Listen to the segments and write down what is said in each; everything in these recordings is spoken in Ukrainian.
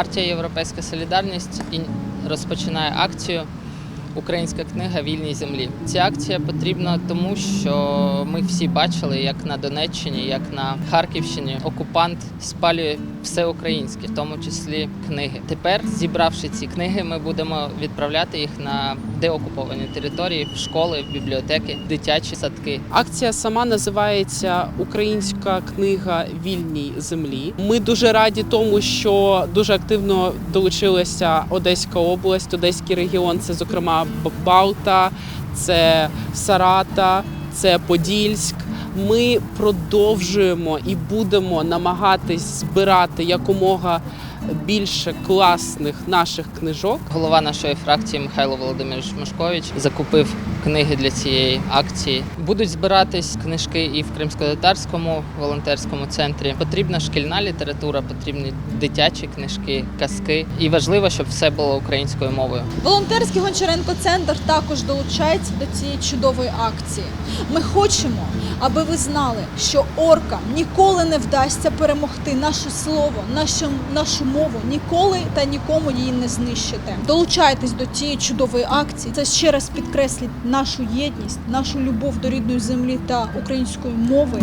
Партія Європейська Солідарність розпочинає акцію Українська книга вільній землі. Ця акція потрібна тому, що ми всі бачили, як на Донеччині, як на Харківщині окупант спалює все українське, в тому числі книги. Тепер, зібравши ці книги, ми будемо відправляти їх на деокуповані території, в школи, в бібліотеки, дитячі садки. Акція сама називається Українська книга вільній землі. Ми дуже раді тому, що дуже активно долучилася Одеська область, Одеський регіон. Це зокрема Балта, це Сарата, це Подільськ. Ми продовжуємо і будемо намагатись збирати якомога більше класних наших книжок. Голова нашої фракції Михайло Володимирович Мошкович закупив книги для цієї акції. Будуть збиратись книжки і в Кримсько-татарському волонтерському центрі. Потрібна шкільна література, потрібні дитячі книжки, казки. І важливо, щоб все було українською мовою. Волонтерський Гончаренко центр також долучається до цієї чудової акції. Ми хочемо, аби ви знали, що оркам ніколи не вдасться перемогти наше слово, нашу, нашу мову, ніколи та нікому її не знищити. Долучайтесь до цієї чудової акції. Це ще раз підкреслить нашу єдність, нашу любов до рідної землі та української мови.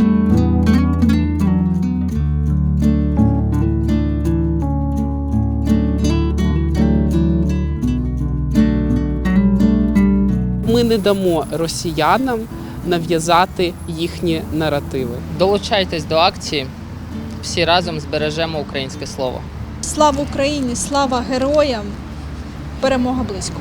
Ми не дамо росіянам нав'язати їхні наративи. Долучайтесь до акції. Всі разом збережемо українське слово. Слава Україні! Слава героям! Перемога близько!